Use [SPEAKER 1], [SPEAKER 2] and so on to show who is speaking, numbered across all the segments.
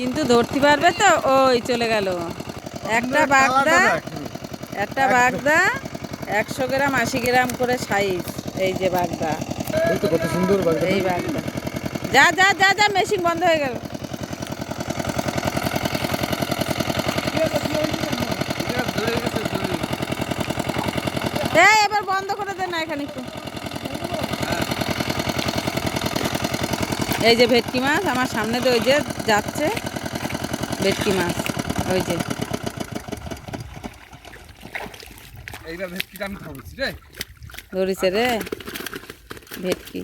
[SPEAKER 1] কিন্তু ধরতে পারবে তো? ওই চলে গেল। একটা বাগদা একটা বাগদা। একশো গ্রাম আশি গ্রাম করে সাইজ এই যে বাগদা।
[SPEAKER 2] কত সুন্দর বাগদা।
[SPEAKER 1] এই বাগদা। যা যা যা যা মেশিন বন্ধ হয়ে গেল। এবার বন্ধ করে দে না এখানে একটু। এই যে ভেটকি মাছ আমার সামনে তো ওই যে যাচ্ছে। ভেটকি মাছ ওই যে।
[SPEAKER 3] এইবার ভেটকিটা আমি খাবছি রে?
[SPEAKER 1] ধরিছে রে ভেটকি।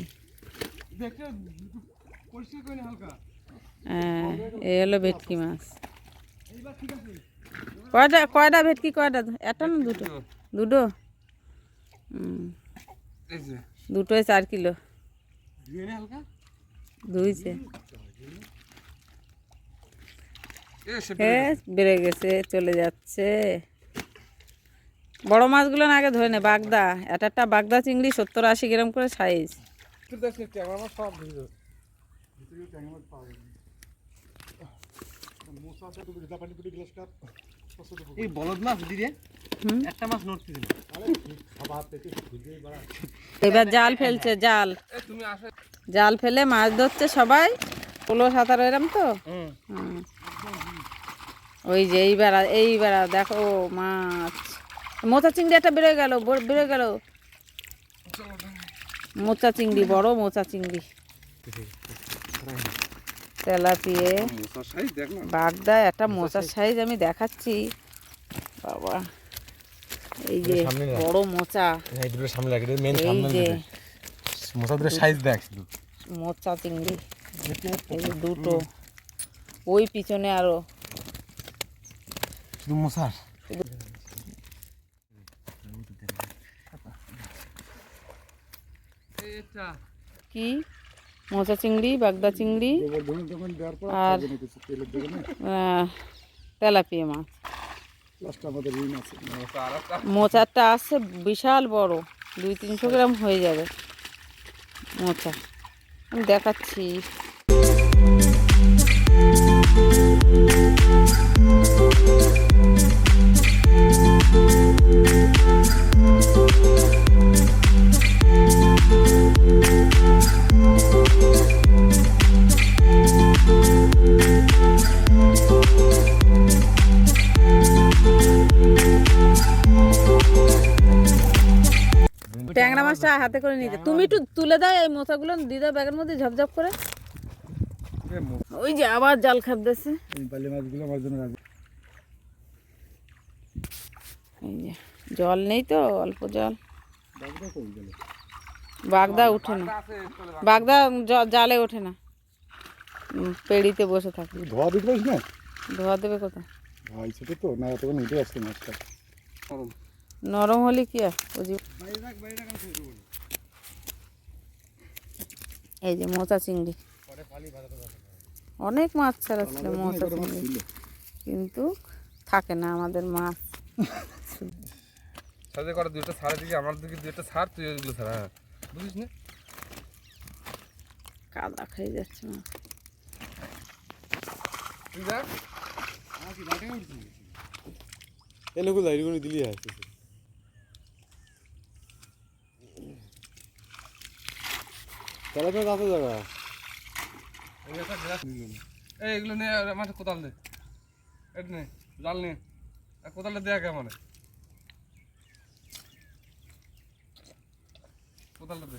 [SPEAKER 1] হ্যাঁ এই হলো ভেটকি মাছ। কয়টা কয়টা ভেটকি কয়টা? একটা না দুটো? দুটো। দুটোই চার কিলো। ধুইছে।
[SPEAKER 3] এ
[SPEAKER 1] বেড়ে গেছে। চলে যাচ্ছে। বড় মাছগুলো না আগে ধরে নে বাগদা। একটা একটা বাগদা চিংড়ি সত্তর আশি গ্রাম করে সাইজ
[SPEAKER 3] এই বলদ মাছ দিদি একটা মাছ
[SPEAKER 1] এবার জাল ফেলছে জাল।
[SPEAKER 3] এ তুমি আসো।
[SPEAKER 1] জাল ফেলে মাছ ধরছে সবাই। পোলো সাঁতার এরম তো?
[SPEAKER 3] হুম।
[SPEAKER 1] ওই যে এই বেড়া এই বেড়া দেখো মাছ। মোচা চিংড়ি একটা বেড়ে গেল বেড়ে গেল। মোচা চিংড়ি বড় মোচা চিংড়ি। তেলাপিয়ে বাগদা একটা মোচার সাইজ আমি দেখাচ্ছি। বাবা এই যে বড় মোচা।
[SPEAKER 2] এই দুটো সামনে লাগে মেন সামনে
[SPEAKER 1] যে
[SPEAKER 2] মশা দুটো সাইজ দেখ শুধু।
[SPEAKER 1] মোচা চিংড়ি এই দুটো। ওই পিছনে আরও।
[SPEAKER 2] শুধু মশার
[SPEAKER 1] কি? মোচা চিংড়ি, বাগদা চিংড়ি আর তেলাপিয়া মাছ।
[SPEAKER 3] মশা
[SPEAKER 1] মোচারটা আছে বিশাল বড়, দুই তিনশো গ্রাম হয়ে যাবে। মোচা। আমি দেখাচ্ছি। ট্যাংরা মাছটা হাতে করে নিতে। তুমি একটু তুলে দাও এই মোচাগুলো দিয়ে দাও ব্যাগের মধ্যে ঝপঝপ করে। ওই যে আবার জাল খাবতেছে।
[SPEAKER 2] বালি মাছগুলো আমার জন্য
[SPEAKER 1] এই যে জল নেই তো অল্প জল। বাগদা উঠে না। বাগদা জালে ওঠে না। পেড়িতে বসে থাকে
[SPEAKER 2] ধোয়া দিতে পারিস না?
[SPEAKER 1] ধোয়া দেবে কোথায়?
[SPEAKER 2] ভাই ছোট তো না তখন উঠে আসছে মাছটা।
[SPEAKER 1] নরম হলে কি এই যে মোচা চিংড়ি। অনেক মাছ ছাড়াচ্ছিল মোচা চিংড়ি। কিন্তু থাকে না আমাদের মাছ।
[SPEAKER 3] সাথে করে দুটো ছাড়ে দিকে আমার দিকে দুটো ছাড় তুই ওইগুলো ছাড় হ্যাঁ। বুঝিস না?
[SPEAKER 1] কাদা খেয়ে যাচ্ছে মাছ
[SPEAKER 3] তুই দেখ
[SPEAKER 2] এনেকু লাইট করে দিলি আসছে তাহলে তো কাছে জায়গা
[SPEAKER 3] এই, এগুলো নিয়ে আমার কোদাল দে। এটা নে, জাল নে আর দেয়া কেমন কোদালটা দে।